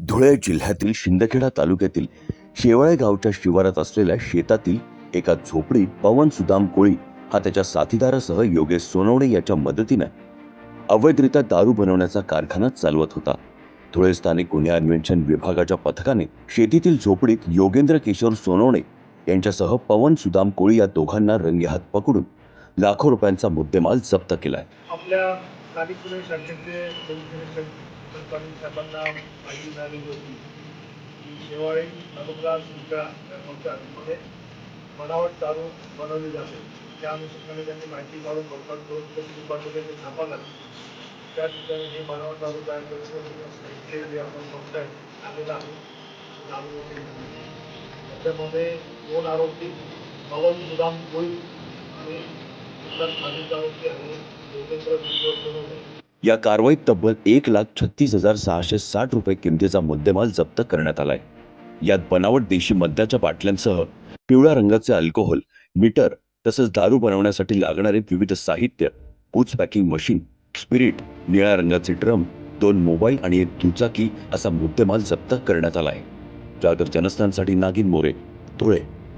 धुळे जिल्ह्यातील शिंदखेडा तालुक्यातील शेवाळे गावच्या शिवारात असलेल्या शेतातील एका झोपडीत पवन सुदाम कोळी हा त्याच्या साथीदारासह योगेश सोनवणे याच्या मदतीने अवैधरित्या दारू बनवण्याचा कारखाना चालवत होता. धुळे स्थानिक गुन्हे अन्वेषण विभागाच्या पथकाने शेतीतील झोपडीत योगेंद्र किशोर सोनवणे यांच्यासह पवन सुदाम कोळी या दोघांना रंगेहात पकडून लाखो रुपयांचा मुद्देमाल जप्त केलाय. आपल्या स्थानिक पोलीस शाखेचे पोलीस सरकारी साहेबांना माहिती मिळालेली होती की शेवाळी तालुका सुद्धा गावच्या बनावट दारू बनवली जाते त्या अनुषंगाने त्यांनी माहिती काढून लोकांना दोन पोलीस डिपार्टमेंटने छापा घातली त्या ठिकाणी हे बनावट दारू तयार करतो जे आपण बघताय आलेला आहे दारू वगैरे. त्याच्यामध्ये दोन आरोपी पवन सुदाम कोळी आणि इतर खालील आरोपी आहे योगेंद्र किशोर या कारवाईत तब्बल एक लाख छत्तीस हजार सहाशे साठ रुपये किमतीचा मुद्देमाल जप्त करण्यात आलाय. यात बनावट देशी मद्याच्या बाटल्यांसह पिवळ्या रंगाचे अल्कोहोल मीटर तसंच दारू बनवण्यासाठी लागणारे विविध साहित्य पूच पॅकिंग मशीन स्पिरिट निळ्या रंगाचे ड्रम दोन मोबाईल आणि एक दुचाकी असा मुद्देमाल जप्त करण्यात आलाय. जागर जनस्थानसाठी नागिन मोरे धुळे.